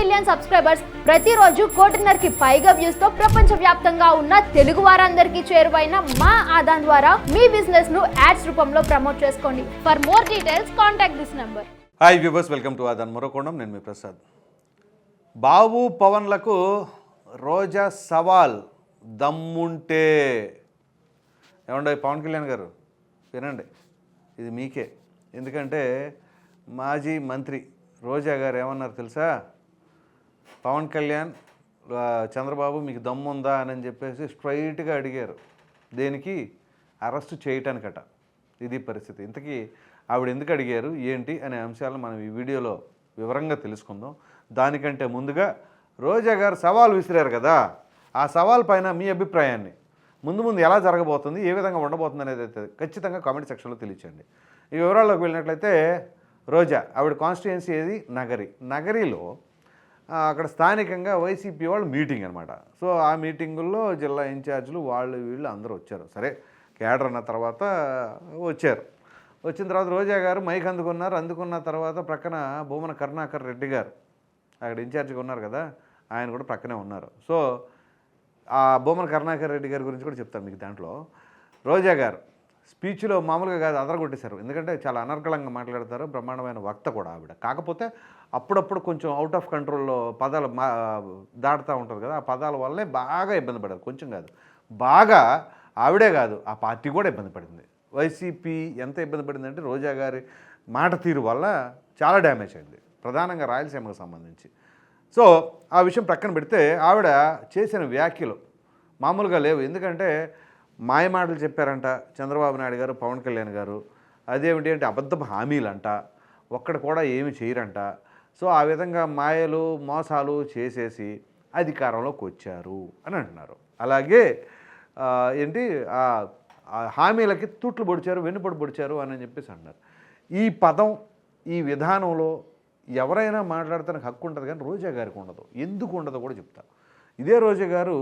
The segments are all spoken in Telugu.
మిలియన్ సబ్స్క్రైబర్స్ ప్రతిరోజు కోటిన్నరకి పైగా వ్యూస్తో ప్రపంచ వ్యాప్తంగా ఉన్న తెలుగు వారందరికీ చేరువైన మా ఆదాన్ ద్వారా మీ బిజినెస్ను యాడ్స్ రూపంలో ప్రమోట్ చేసుకోండి. For more details contact this number hi viewers welcome to Aadan మరోకోణం నేను మీ ప్రసాద్. బాబు పవన్లకు రోజా సవాల్ దమ్ముంటే. ఏమండి పవన్ కళ్యాణ్ గారు? వినండి. ఇది మీకే. ఎందుకంటే మాజీ మంత్రి రోజా గారు ఏమన్నారు తెలుసా? పవన్ కళ్యాణ్ చంద్రబాబు మీకు దమ్ముందా అని చెప్పేసి స్ట్రైట్గా అడిగారు. దేనికి? అరెస్ట్ చేయటానికట. ఇది పరిస్థితి. ఇంతకీ ఆవిడ ఎందుకు అడిగారు? ఏంటి? అనే అంశాలను మనం ఈ వీడియోలో వివరంగా తెలుసుకుందాం. దానికంటే ముందుగా రోజా గారు సవాల్ విసిరారు కదా. ఆ సవాల్ పైన మీ అభిప్రాయాన్ని. ముందు ముందు ఎలా జరగబోతుంది? ఏ విధంగా ఉండబోతుంది అనేది అయితే ఖచ్చితంగా కామెంట్ సెక్షన్లో తెలియచండి ఈ వివరాల్లోకి వెళ్ళినట్లయితే రోజా ఆవిడ కాన్స్టిట్యుయెన్సీ ఏది? నగరి. నగరిలో అక్కడ స్థానికంగా వైసీపీ వాళ్ళు మీటింగ్ అనమాట సో ఆ మీటింగుల్లో జిల్లా ఇన్ఛార్జీలు వాళ్ళు వీళ్ళు అందరూ వచ్చారు. సరే కేడర్ అన్న తర్వాత వచ్చారు. వచ్చిన తర్వాత రోజా గారు మైక్ అందుకున్నారు. అందుకున్న తర్వాత ప్రక్కన భూమన కరుణాకర్ రెడ్డి గారు అక్కడ ఇన్ఛార్జిగా ఉన్నారు కదా ఆయన కూడా ప్రక్కనే ఉన్నారు. సో ఆ భూమన కరుణాకర్ రెడ్డి గారి గురించి కూడా చెప్తాను మీకు దాంట్లో. రోజా గారు స్పీచ్లో మామూలుగా కాదు అదరగొట్టేశారు. ఎందుకంటే చాలా అనర్గళంగా మాట్లాడతారు బ్రహ్మాండమైన వక్త కూడా ఆవిడ. కాకపోతే అప్పుడప్పుడు కొంచెం అవుట్ ఆఫ్ కంట్రోల్లో పదాలు మా దాటుతూ ఉంటారు కదా ఆ పదాల వల్లే బాగా ఇబ్బంది పడారు కొంచెం కాదు. బాగా ఆవిడే కాదు ఆ పార్టీ కూడా ఇబ్బంది పడింది. వైసీపీ ఎంత ఇబ్బంది పడిందంటే రోజా గారి మాట తీరు వల్ల చాలా డ్యామేజ్ అయింది. ప్రధానంగా రాయలసీమకు సంబంధించి. సో ఆ విషయం ప్రక్కన పెడితే ఆవిడ చేసిన వ్యాఖ్యలు మామూలుగా లేవు. ఎందుకంటే మాయ మాటలు చెప్పారంట చంద్రబాబు నాయుడు గారు పవన్ కళ్యాణ్ గారు. అదేమిటి అంటే అబద్ధపు హామీలంట. ఒక్కడ కూడా ఏమి చేయరంట. సో ఆ విధంగా మాయలు మోసాలు చేసేసి అధికారంలోకి వచ్చారు అని అంటున్నారు. అలాగే ఏంటి ఆ హామీలకి తుట్లు పొడిచారు వెన్నుపడి పొడిచారు అని చెప్పేసి అంటున్నారు. ఈ పదం ఈ విధానంలో ఎవరైనా మాట్లాడతానికి హక్కు ఉంటుంది కానీ రోజా గారికి ఉండదు. ఎందుకు ఉండదో కూడా చెప్తా. ఇదే రోజా గారు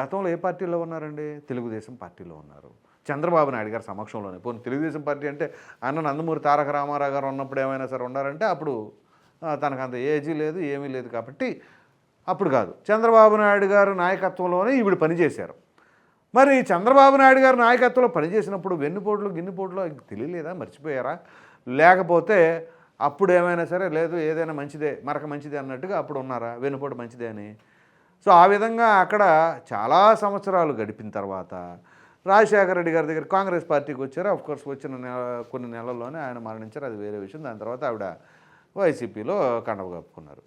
గతంలో ఏ పార్టీలో ఉన్నారండి? తెలుగుదేశం పార్టీలో ఉన్నారు. చంద్రబాబు నాయుడు గారి సమక్షంలోనే. పోనీ తెలుగుదేశం పార్టీ అంటే అన్న నందమూరి తారక రామారావు గారు ఉన్నప్పుడు ఏమైనా సరే ఉన్నారంటే అప్పుడు తనకు అంత ఏజీ లేదు ఏమీ లేదు కాబట్టి అప్పుడు కాదు. చంద్రబాబు నాయుడు గారు నాయకత్వంలోనే ఈవిడ పనిచేశారు. మరి చంద్రబాబు నాయుడు గారు నాయకత్వంలో పనిచేసినప్పుడు వెన్నుపోట్లు గిన్నెపోట్లు తెలియలేదా? మర్చిపోయారా? లేకపోతే అప్పుడు ఏమైనా సరే లేదు ఏదైనా మంచిదే మరక మంచిదే అన్నట్టుగా అప్పుడు ఉన్నారా? వెన్నుపోటు మంచిదే అని. సో ఆ విధంగా అక్కడ చాలా సంవత్సరాలు గడిపిన తర్వాత రాజశేఖర రెడ్డి గారి దగ్గర కాంగ్రెస్ పార్టీకి వచ్చారు. ఆఫ్ కోర్స్ వచ్చిన నెల కొన్ని నెలల్లోనే ఆయన మరణించారు. అది వేరే విషయం. దాని తర్వాత ఆవిడ వైసీపీలో కండవ కప్పుకున్నారు.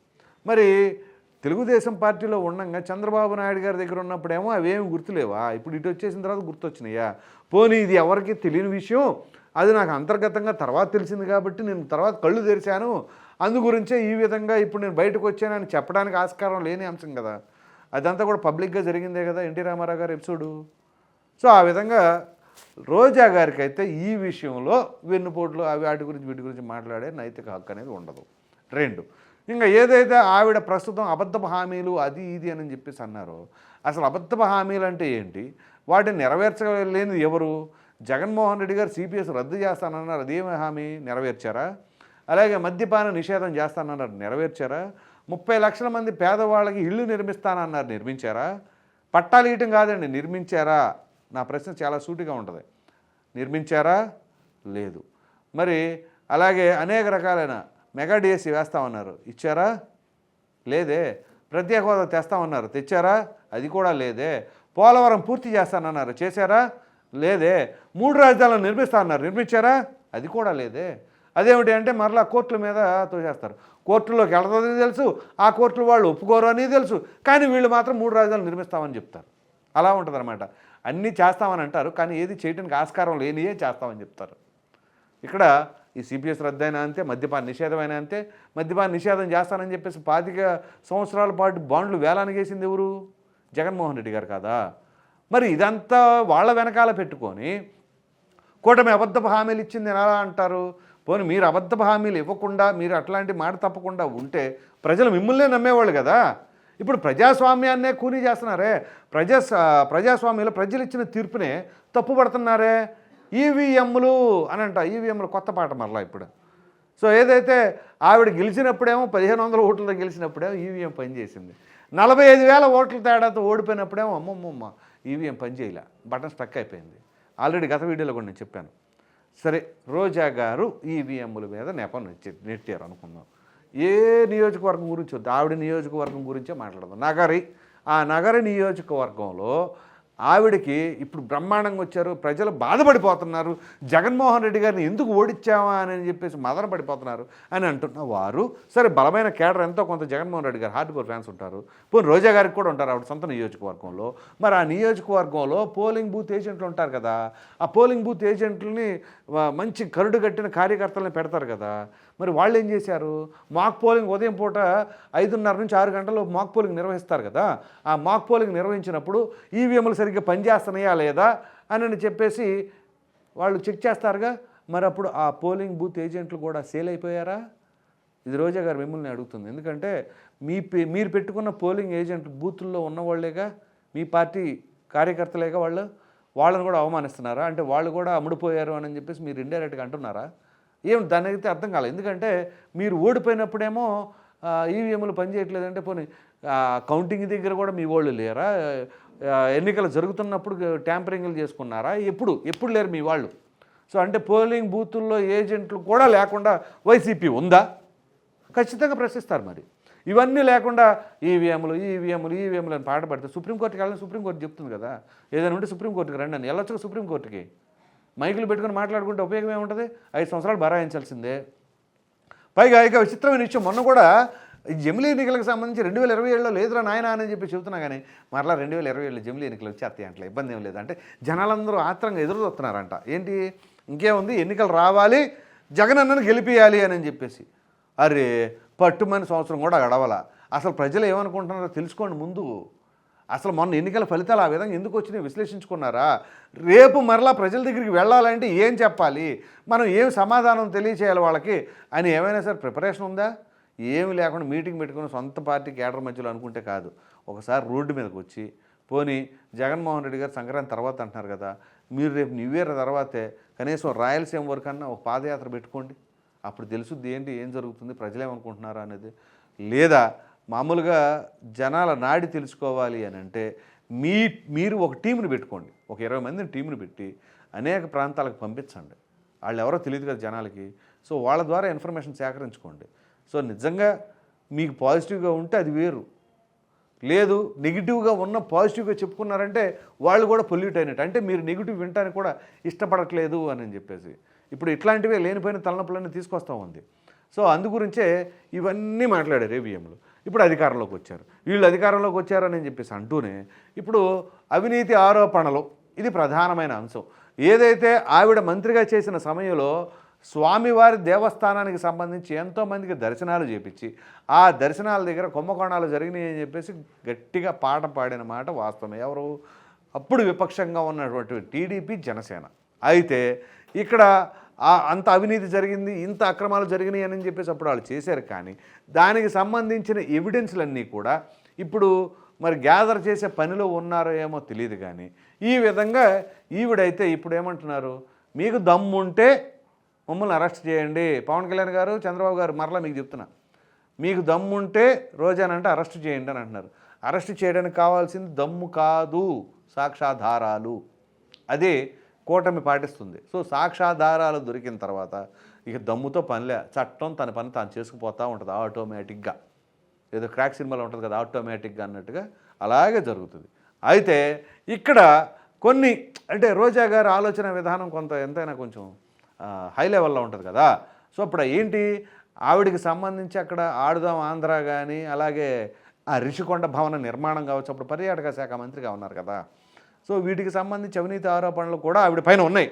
మరి తెలుగుదేశం పార్టీలో ఉండగా చంద్రబాబు నాయుడు గారి దగ్గర ఉన్నప్పుడేమో అవేమి గుర్తులేవా? ఇప్పుడు ఇటు వచ్చేసిన తర్వాత గుర్తొచ్చినాయా? పోనీ ఇది ఎవరికి తెలియని విషయం? అది నాకు అంతర్గతంగా తర్వాత తెలిసింది కాబట్టి నేను తర్వాత కళ్ళు తెరిచాను. అందు గురించే ఈ విధంగా ఇప్పుడు నేను బయటకు వచ్చానని చెప్పడానికి ఆస్కారం లేని అంశం కదా. అదంతా కూడా పబ్లిక్గా జరిగిందే కదా ఎన్టీ రామారావు గారు ఎపిసోడు. సో ఆ విధంగా రోజా గారికి అయితే ఈ విషయంలో వెన్నుపోట్లు అవి వాటి గురించి వీటి గురించి మాట్లాడే నైతిక హక్కు అనేది ఉండదు. రెండు ఇంకా ఏదైతే ఆవిడ ప్రస్తుతం అబద్ధపు హామీలు అది ఇది అని చెప్పేసి అన్నారో అసలు అబద్ధపు హామీలు అంటే ఏంటి? వాటిని నెరవేర్చలేనిది ఎవరు? జగన్మోహన్ రెడ్డి గారు సిపిఎస్ రద్దు చేస్తానన్నారు అదేమి హామీ? నెరవేర్చారా? అలాగే మద్యపాన నిషేధం చేస్తానన్నారు నెరవేర్చారా? ముప్పై లక్షల మంది పేదవాళ్ళకి ఇళ్ళు నిర్మిస్తానన్నారు నిర్మించారా? పట్టాలు ఇయటం కాదండి నిర్మించారా? నా ప్రశ్న చాలా సూటిగా ఉంటుంది. నిర్మించారా? లేదు. మరి అలాగే అనేక రకాలైన మెగా డిఎస్సి వేస్తామన్నారు. ఇచ్చారా? లేదే. ప్రత్యేక హోదా తెస్తామన్నారు. తెచ్చారా? అది కూడా లేదే. పోలవరం పూర్తి చేస్తానన్నారు. చేశారా? లేదే. మూడు రాజధానులు నిర్మిస్తా అన్నారు నిర్మించారా? అది కూడా లేదే. అదేమిటి అంటే మరలా కోర్టుల మీద తోసేస్తారు. కోర్టులోకి వెళ్తుందని తెలుసు. ఆ కోర్టులు వాళ్ళు ఒప్పుకోరు అని తెలుసు. కానీ వీళ్ళు మాత్రం మూడు రాజధానులు నిర్మిస్తామని చెప్తారు. అలా ఉంటుందన్నమాట. అన్నీ చేస్తామని అంటారు కానీ ఏది చేయడానికి ఆస్కారం లేనియే చేస్తామని చెప్తారు. ఇక్కడ ఈ సిపిఎస్ రద్దయినా అంతే మద్యపాన నిషేధమైనా అంతే మద్యపాన నిషేధం చేస్తానని చెప్పేసి పాతిక సంవత్సరాల పాటు బాండ్లు వేలానికి వేసింది ఎవరు? జగన్మోహన్ రెడ్డి గారు కాదా? మరి ఇదంతా వాళ్ళ వెనకాల పెట్టుకొని కూటమి అబద్ధపు హామీలు ఇచ్చింది ఎలా అంటారు? పోనీ మీరు అబద్ధపు హామీలు ఇవ్వకుండా మీరు అట్లాంటి మాట తప్పకుండా ఉంటే ప్రజలు మిమ్మల్నే నమ్మేవాళ్ళు కదా. ఇప్పుడు ప్రజాస్వామ్యాన్నే కూలీ చేస్తున్నారే. ప్రజా ప్రజాస్వామ్యంలో ప్రజలు ఇచ్చిన తీర్పునే తప్పుపడుతున్నారే ఈవీఎంలు అని అంట. ఈవీఎంలు కొత్త పాట మరలా ఇప్పుడు. సో ఏదైతే ఆవిడ గెలిచినప్పుడేమో పదిహేను వందల ఓట్లతో గెలిచినప్పుడేమో ఈవీఎం పనిచేసింది నలభై ఐదు వేల ఓట్ల తేడాతో ఓడిపోయినప్పుడేమో అమ్మమ్మమ్మ ఈవీఎం పనిచేయలే బటన్ స్టక్ అయిపోయింది. ఆల్రెడీ గత వీడియోలో కూడా నేను చెప్పాను. సరే రోజా గారు ఈవీఎంల మీద నెపం నెట్టారు అనుకుందాం. ఏ నియోజకవర్గం గురించి వద్దు ఆవిడ నియోజకవర్గం గురించే మాట్లాడదాం. నగరి ఆ నగర నియోజకవర్గంలో ఆవిడకి ఇప్పుడు బ్రహ్మాండంగా వచ్చారు ప్రజలు బాధపడిపోతున్నారు జగన్మోహన్ రెడ్డి గారిని ఎందుకు ఓడిచ్చావా అని చెప్పేసి మదన పడిపోతున్నారు అని అంటున్న వారు సరే బలమైన కేడర్ ఎంతో కొంత జగన్మోహన్ రెడ్డి గారు హార్డ్ కోర్ ఫ్యాన్స్ ఉంటారు పోనీ రోజా గారికి కూడా ఉంటారు ఆవిడ సొంత నియోజకవర్గంలో. మరి ఆ నియోజకవర్గంలో పోలింగ్ బూత్ ఏజెంట్లు ఉంటారు కదా ఆ పోలింగ్ బూత్ ఏజెంట్లని మంచి కరుడు కట్టిన కార్యకర్తలను పెడతారు కదా మరి వాళ్ళు ఏం చేశారు? మాక్ పోలింగ్ ఉదయం పూట ఐదున్నర నుంచి ఆరు గంటలు మాక్ పోలింగ్ నిర్వహిస్తారు కదా? ఆ మాక్ పోలింగ్ నిర్వహించినప్పుడు ఈవీఎంలు సరిగ్గా పనిచేస్తున్నాయా లేదా అని చెప్పేసి వాళ్ళు చెక్ చేస్తారుగా. మరి అప్పుడు ఆ పోలింగ్ బూత్ ఏజెంట్లు కూడా సేల్ అయిపోయారా? ఇది రోజా గారు మిమ్మల్ని అడుగుతుంది. ఎందుకంటే మీ పే- మీరు పెట్టుకున్న పోలింగ్ ఏజెంట్ బూతుల్లో ఉన్నవాళ్ళేగా మీ పార్టీ కార్యకర్తలేగా వాళ్ళు వాళ్ళని కూడా అవమానిస్తున్నారా? అంటే వాళ్ళు కూడా అమ్ముడుపోయారు అని చెప్పేసి మీరు ఇండైరెక్ట్గా అంటున్నారా? ఏం దాని అయితే అర్థం కాలేదు. ఎందుకంటే మీరు ఓడిపోయినప్పుడేమో ఈవీఎంలు పనిచేయట్లేదంటే పోనీ కౌంటింగ్ దగ్గర కూడా మీ వాళ్ళు లేరా? ఎన్నికలు జరుగుతున్నప్పుడు ట్యాంపరింగ్లు చేసుకున్నారా? ఎప్పుడు ఎప్పుడు లేరు మీ వాళ్ళు? సో అంటే పోలింగ్ బూతుల్లో ఏజెంట్లు కూడా లేకుండా వైసీపీ ఉందా? ఖచ్చితంగా ప్రశ్నిస్తారు మరి. ఇవన్నీ లేకుండా ఈవీఎంలు ఈవీఎంలు ఈవీఎంలు అని పాట పడితే సుప్రీంకోర్టుకి వెళ్ళిన సుప్రీంకోర్టు చెప్తుంది కదా. ఏదైనా ఉంటే సుప్రీంకోర్టుకి రండి అని. వెళ్ళొచ్చు సుప్రీంకోర్టుకి. మైకులు పెట్టుకుని మాట్లాడుకుంటే ఉపయోగం ఏముంటుంది? ఐదు సంవత్సరాలు బరాయించాల్సిందే. పైగా ఇక విచిత్రమైన విషయం మొన్న కూడా ఈ జమిలీ ఎన్నికలకు సంబంధించి రెండు వేల ఇరవై ఏడులో లేదురా నాయన అని చెప్పి చెబుతున్నా కానీ మరలా రెండు వేల ఇరవై ఏడులో జమిలీ ఎన్నికలు వచ్చేస్తాయి అట్లా ఇబ్బంది ఏం లేదు. అంటే జనాలందరూ ఆత్రంగా ఎదురు చూస్తున్నారంట. ఏంటి? ఇంకేముంది? ఎన్నికలు రావాలి జగన్ అన్నను గెలిపియాలి అని చెప్పేసి. అరే పట్టుమని సంవత్సరం కూడా గడవల. అసలు ప్రజలు ఏమనుకుంటున్నారో తెలుసుకోండి ముందు. అసలు మొన్న ఎన్నికల ఫలితాలు ఆ విధంగా ఎందుకు వచ్చినాయి విశ్లేషించుకున్నారా? రేపు మరలా ప్రజల దగ్గరికి వెళ్ళాలంటే ఏం చెప్పాలి? మనం ఏం సమాధానం తెలియచేయాలి వాళ్ళకి? అని ఏమైనా సరే ప్రిపరేషన్ ఉందా? ఏమి లేకుండా మీటింగ్ పెట్టుకుని సొంత పార్టీ కేడర్ మధ్యలో అనుకుంటే కాదు. ఒకసారి రోడ్డు మీదకి వచ్చి పోనీ జగన్మోహన్ రెడ్డి గారు సంక్రాంతి తర్వాత అంటున్నారు కదా మీరు రేపు న్యూ ఇయర్ తర్వాతే కనీసం రాయలసీమ వరకు అన్నా ఒక పాదయాత్ర పెట్టుకోండి. అప్పుడు తెలుసుద్ది ఏంటి ఏం జరుగుతుంది ప్రజలేమనుకుంటున్నారా అనేది. లేదా మామూలుగా జనాల నాడి తెలుసుకోవాలి అని అంటే మీ మీరు ఒక టీంని పెట్టుకోండి. ఒక ఇరవై మందిని టీంని పెట్టి అనేక ప్రాంతాలకు పంపించండి. వాళ్ళు ఎవరో తెలియదు కదా జనాలకి. సో వాళ్ళ ద్వారా ఇన్ఫర్మేషన్ సేకరించుకోండి. సో నిజంగా మీకు పాజిటివ్గా ఉంటే అది వేరు. లేదు నెగిటివ్గా ఉన్న పాజిటివ్గా చెప్పుకున్నారంటే వాళ్ళు కూడా పొల్యూట్ అయినట్టు. అంటే మీరు నెగిటివ్ వినటానికి కూడా ఇష్టపడట్లేదు అని చెప్పేసి. ఇప్పుడు ఇట్లాంటివే లేనిపోయిన తలనొప్పులన్నీ తీసుకొస్తూ ఉంది. సో అందు గురించే ఇవన్నీ మాట్లాడారు ఏవిఎంలు. ఇప్పుడు అధికారంలోకి వచ్చారు. వీళ్ళు అధికారంలోకి వచ్చారని చెప్పేసి అంటూనే ఇప్పుడు అవినీతి ఆరోపణలు ఇది ప్రధానమైన అంశం. ఏదైతే ఆవిడ మంత్రిగా చేసిన సమయంలో స్వామివారి దేవస్థానానికి సంబంధించి ఎంతోమందికి దర్శనాలు చేపించి ఆ దర్శనాల దగ్గర కుంభకోణాలు జరిగినాయి అని చెప్పేసి గట్టిగా పాట పాడిన మాట వాస్తవం ఎవరు? అప్పుడు విపక్షంగా ఉన్నటువంటి టీడీపీ జనసేన. అయితే ఇక్కడ అంత అవినీతి జరిగింది ఇంత అక్రమాలు జరిగినాయి అని చెప్పేసి అప్పుడు వాళ్ళు చేశారు కానీ దానికి సంబంధించిన ఎవిడెన్స్లన్నీ కూడా ఇప్పుడు మరి గ్యాదర్ చేసే పనిలో ఉన్నారో ఏమో తెలియదు కానీ ఈ విధంగా ఈవిడైతే ఇప్పుడు ఏమంటున్నారు మీకు దమ్ముంటే మమ్మల్ని అరెస్ట్ చేయండి. పవన్ కళ్యాణ్ గారు చంద్రబాబు గారు మరలా మీకు చెప్తున్నా మీకు దమ్ముంటే రోజానంటే అరెస్ట్ చేయండి అని అంటున్నారు. అరెస్ట్ చేయడానికి కావాల్సింది దమ్ము కాదు సాక్ష్యాధారాలు. అదే కూటమి పాటిస్తుంది. సో సాక్షాధారాలు దొరికిన తర్వాత ఇక దమ్ముతో పనిలే. చట్టం తన పని తాను చేసుకుపోతూ ఉంటుంది ఆటోమేటిక్గా. ఏదో క్రాక్ సినిమాలో ఉంటుంది కదా ఆటోమేటిక్గా అన్నట్టుగా అలాగే జరుగుతుంది. అయితే ఇక్కడ కొన్ని అంటే రోజా గారి ఆలోచన విధానం కొంత ఎంతైనా కొంచెం హై లెవెల్లో ఉంటుంది కదా. సో అప్పుడు ఏంటి? ఆవిడికి సంబంధించి అక్కడ ఆడుదాం ఆంధ్ర కానీ అలాగే ఆ రిషికొండ భవన నిర్మాణం కావచ్చు అప్పుడు పర్యాటక శాఖ మంత్రిగా ఉన్నారు కదా. సో వీటికి సంబంధించి అవినీతి ఆరోపణలు కూడా ఆవిడ పైన ఉన్నాయి.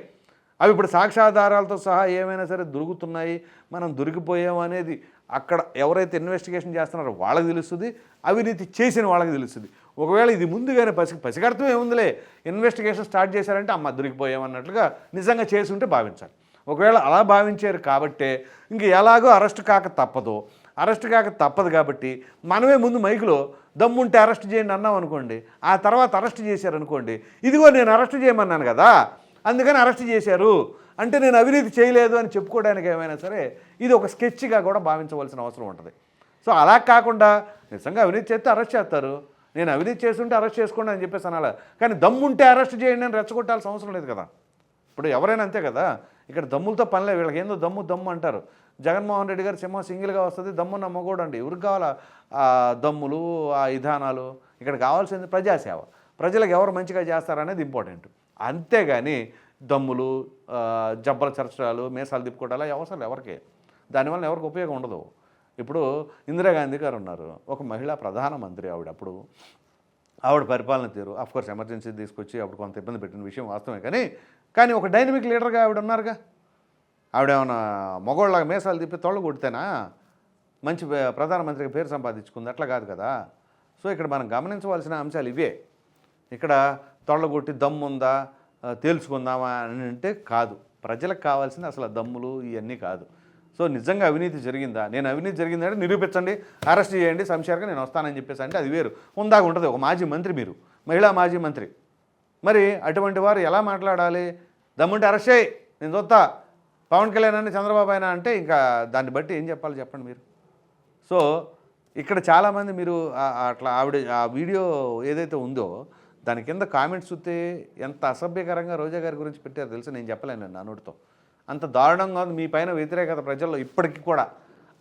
అవి ఇప్పుడు సాక్ష్యాధారాలతో సహా ఏమైనా సరే దొరుకుతున్నాయి మనం దొరికిపోయాం అనేది అక్కడ ఎవరైతే ఇన్వెస్టిగేషన్ చేస్తున్నారో వాళ్ళకి తెలుస్తుంది అవినీతి చేసిన వాళ్ళకి తెలుస్తుంది. ఒకవేళ ఇది ముందుగానే పసి పసిగడతం ఏముందిలే ఇన్వెస్టిగేషన్ స్టార్ట్ చేశారంటే అమ్మ దొరికిపోయామన్నట్లుగా నిజంగా చేసి ఉంటే భావించాలి. ఒకవేళ అలా భావించారు కాబట్టే ఇంక ఎలాగో అరెస్ట్ కాక తప్పదు. అరెస్ట్ కాక తప్పదు కాబట్టి మనమే ముందు మైకులో దమ్ముంటే అరెస్ట్ చేయండి అన్నాం అనుకోండి. ఆ తర్వాత అరెస్ట్ చేశారు అనుకోండి ఇదిగో నేను అరెస్ట్ చేయమన్నాను కదా. అందుకని అరెస్ట్ చేశారు. అంటే నేను అవినీతి చేయలేదు అని చెప్పుకోవడానికి ఏమైనా సరే ఇది ఒక స్కెచ్గా కూడా భావించవలసిన అవసరం ఉంటుంది. సో అలా కాకుండా నిజంగా అవినీతి చేస్తే అరెస్ట్ చేస్తారు. నేను అవినీతి చేస్తుంటే అరెస్ట్ చేసుకోండి అని చెప్పేసి అనాలి. కానీ దమ్ముంటే అరెస్ట్ చేయండి అని రెచ్చగొట్టాల్సిన అవసరం లేదు కదా. ఇప్పుడు ఎవరైనా అంతే కదా. ఇక్కడ దమ్ములతో పనిలే వీళ్ళకి ఏందో దమ్ము దమ్ము అంటారు. జగన్మోహన్ రెడ్డి గారు సింహం సింగిల్గా వస్తుంది దమ్మున్న మగోడు అండి ఎవరికి కావాలా? ఆ దమ్ములు ఆ విధానాలు ఇక్కడ కావాల్సింది ప్రజాసేవ. ప్రజలకు ఎవరు మంచిగా చేస్తారనేది ఇంపార్టెంట్. అంతేగాని దమ్ములు జబ్బలు జబ్బల చర్చలు మీసాలు తిప్పుకోవడాలు అవసరం ఎవరికి. దానివల్ల ఎవరికి ఉపయోగం ఉండదు. ఇప్పుడు ఇందిరాగాంధీ గారు ఉన్నారు. ఒక మహిళా ప్రధానమంత్రి ఆవిడ అప్పుడు. ఆవిడ పరిపాలన తీరు. అఫ్కోర్స్ ఎమర్జెన్సీ తీసుకొచ్చి అప్పుడు కొంత ఇబ్బంది పెట్టిన విషయం వాస్తవమే కానీ కానీ ఒక డైనమిక్ లీడర్గా ఆవిడ ఉన్నారుగా. ఆవిడ ఏమైనా మగోళ్ళగా మీసాలు తిప్పి తొళ్ళ కొడితేనా? మంచి పే- పేరు సంపాదించుకుంది. అట్లా కాదు కదా. సో ఇక్కడ మనం గమనించవలసిన అంశాలు ఇవే. ఇక్కడ తొళ్ళగొట్టి దమ్ముందా? తేల్చుకుందామా అని అంటే కాదు. ప్రజలకు కావాల్సింది అసలు దమ్ములు ఇవన్నీ కాదు. సో నిజంగా అవినీతి జరిగిందా? నేను అవినీతి జరిగిందంటే నిరూపించండి అరెస్ట్ చేయండి సంశారంగా నేను వస్తానని చెప్పేసి అంటే అది వేరు. ఉందాక ఉంటుంది. ఒక మాజీ మంత్రి మీరు. మహిళా మాజీ మంత్రి. మరి అటువంటి వారు ఎలా మాట్లాడాలి? దమ్ముంటే అరెస్ట్ చేయి. నేను చూస్తా. పవన్ కళ్యాణ్ అని చంద్రబాబు అయినా అంటే ఇంకా దాన్ని బట్టి ఏం చెప్పాలి చెప్పండి మీరు? సో ఇక్కడ చాలామంది మీరు అట్లా ఆవిడ ఆ వీడియో ఏదైతే ఉందో దాని కింద కామెంట్స్ చూస్తే ఎంత అసభ్యకరంగా రోజా గారి గురించి పెట్టారో తెలుసు? నేను చెప్పలేను నా నోటితో. అంత దారుణంగా ఉంది మీ పైన వ్యతిరేకత ప్రజల్లో ఇప్పటికీ కూడా.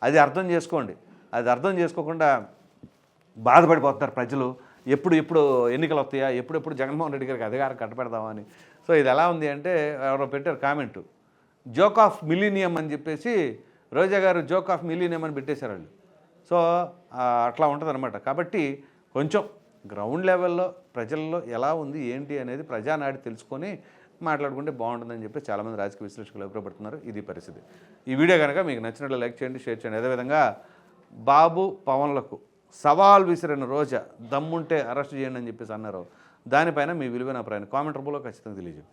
అది అర్థం చేసుకోండి. అది అర్థం చేసుకోకుండా బాధపడిపోతున్నారు ప్రజలు. ఎప్పుడు ఎప్పుడు ఎన్నికలు వస్తాయా? ఎప్పుడెప్పుడు జగన్మోహన్ రెడ్డి గారికి అధికారం కట్టపెడదామని సో ఇది ఎలా ఉంది అంటే ఎవరో పెట్టారు కామెంటు. జోక్ ఆఫ్ మిలీనియం అని చెప్పేసి రోజా గారు జోక్ ఆఫ్ మిలీనియం అని పెట్టేశారు వాళ్ళు. సో అట్లా ఉంటుంది అనమాట కాబట్టి కొంచెం గ్రౌండ్ లెవెల్లో ప్రజల్లో ఎలా ఉంది ఏంటి అనేది ప్రజానాడి తెలుసుకొని మాట్లాడుకుంటే బాగుంటుందని చెప్పి చాలామంది రాజకీయ విశ్లేషకులు అభిప్రాయపడుతున్నారు. ఇది పరిస్థితి. ఈ వీడియో కనుక మీకు నచ్చినట్లు లైక్ చేయండి షేర్ చేయండి. అదేవిధంగా బాబు పవన్లకు సవాల్ విసిరిన రోజా దమ్ముంటే అరెస్ట్ చేయండి అని చెప్పేసి అన్నారు. దానిపైన మీ విలువైన అభిప్రాయాన్ని కామెంట్ రూపంలో ఖచ్చితంగా తెలియజేయండి.